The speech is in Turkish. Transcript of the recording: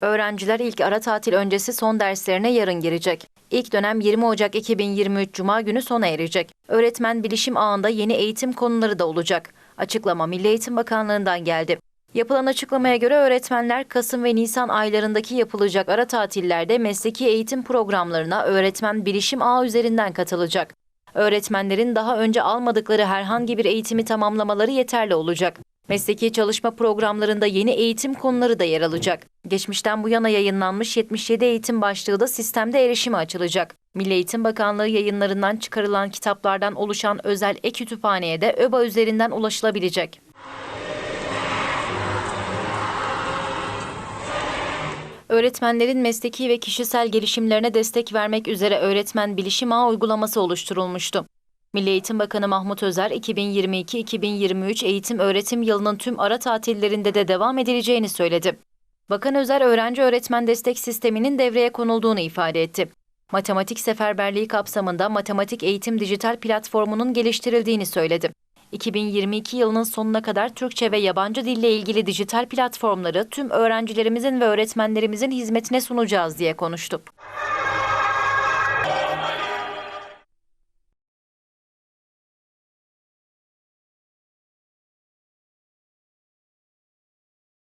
Öğrenciler ilk ara tatil öncesi son derslerine yarın girecek. İlk dönem 20 Ocak 2023 Cuma günü sona erecek. Öğretmen bilişim ağında yeni eğitim konuları da olacak. Açıklama Milli Eğitim Bakanlığı'ndan geldi. Yapılan açıklamaya göre öğretmenler Kasım ve Nisan aylarındaki yapılacak ara tatillerde mesleki eğitim programlarına öğretmen bilişim ağı üzerinden katılacak. Öğretmenlerin daha önce almadıkları herhangi bir eğitimi tamamlamaları yeterli olacak. Mesleki çalışma programlarında yeni eğitim konuları da yer alacak. Geçmişten bu yana yayınlanmış 77 eğitim başlığı da sistemde erişime açılacak. Milli Eğitim Bakanlığı yayınlarından çıkarılan kitaplardan oluşan özel e-kütüphaneye de ÖBA üzerinden ulaşılabilecek. Öğretmenlerin mesleki ve kişisel gelişimlerine destek vermek üzere Öğretmen Bilişim Ağı uygulaması oluşturulmuştu. Milli Eğitim Bakanı Mahmut Özer, 2022-2023 eğitim öğretim yılının tüm ara tatillerinde de devam edileceğini söyledi. Bakan Özer, öğrenci öğretmen destek sisteminin devreye konulduğunu ifade etti. Matematik seferberliği kapsamında matematik eğitim dijital platformunun geliştirildiğini söyledi. 2022 yılının sonuna kadar Türkçe ve yabancı dille ilgili dijital platformları tüm öğrencilerimizin ve öğretmenlerimizin hizmetine sunacağız diye konuştu.